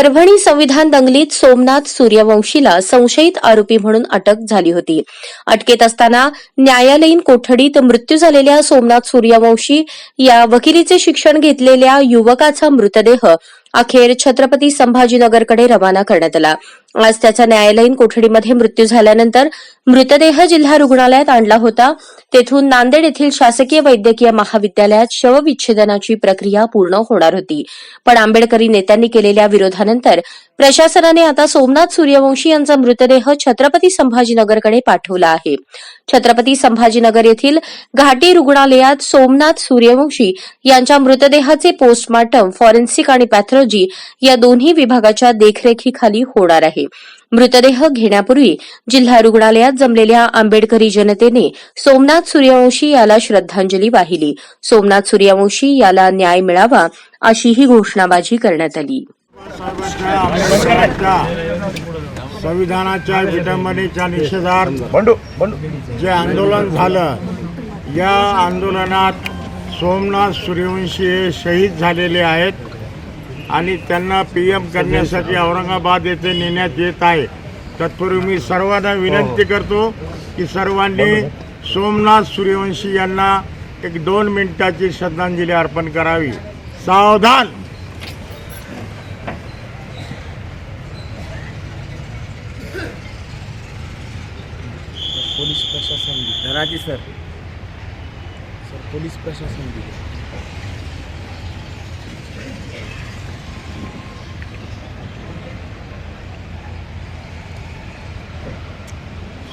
परभणी संविधान दंगलीत सोमनाथ सूर्यवंशीला संशयित आरोपी म्हणून अटक झाली होती. अटकेत असताना न्यायालयीन कोठडीत मृत्यू झालेल्या सोमनाथ सूर्यवंशी या वकिलीचे शिक्षण घेतलेल्या युवकाचा मृतदेह अखेर छत्रपती संभाजीनगरकडे रवाना करण्यात आला. आज त्याचा न्यायालयीन कोठडीमध्ये मृत्यू झाल्यानंतर मृतदेह जिल्हा रुग्णालयात आणला होता. तेथून नांदेड येथील शासकीय वैद्यकीय महाविद्यालयात शवविच्छेदनाची प्रक्रिया पूर्ण होणार होती. पण आंबेडकरी नेत्यांनी केलेल्या विरोधानंतर प्रशासनाने आता सोमनाथ सूर्यवंशी यांचा मृतदेह छत्रपती संभाजीनगरकडे पाठवला आहे. छत्रपती संभाजीनगर येथील घाटी रुग्णालयात सोमनाथ सूर्यवंशी यांच्या मृतदेहाचे पोस्टमार्टम फॉरेन्सिक आणि पॅथॉलॉजी या दोन्ही विभागाच्या देखरेखीखाली होणार आहे. मृतदेह घेण्यापूर्वी जिल्हा रुग्णालयात जमलेल्या आंबेडकरी जनतेने सोमनाथ सूर्यवंशी याला श्रद्धांजली वाहिली. सोमनाथ सूर्यवंशी याला न्याय मिळावा अशीही घोषणाबाजी करण्यात आली. संविधानाच्या विडंबनेच्या निषेधार्थ बंडू बंडू. जे आंदोलन झालं या आंदोलनात सोमनाथ सूर्यवंशी हे शहीद झालेले आहेत. आणि त्यांना पी एम करण्यासाठी औरंगाबाद येथे नेण्यात येत आहे. तत्पूर्वी मी सर्वांना विनंती करतो की सर्वांनी सोमनाथ सूर्यवंशी यांना एक दोन मिनिटाची श्रद्धांजली अर्पण करावी. सावधान! पोलीस प्रशासन दिले. राजे सर. सर पोलीस प्रशासन दिले.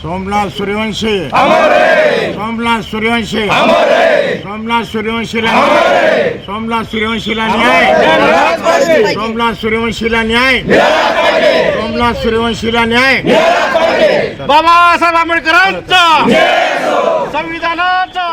सोमनाथ सूर्यवंशी। सोमनाथ सूर्यवंशी। सोमनाथ सूर्यवंशीला सोमनाथ सूर्यवंशीला न्याय। सोमनाथ सूर्यवंशीला न्याय। सोमनाथ सूर्यवंशीला न्याय। बाबासाहेब आंबेडकरांचा संविधानाचा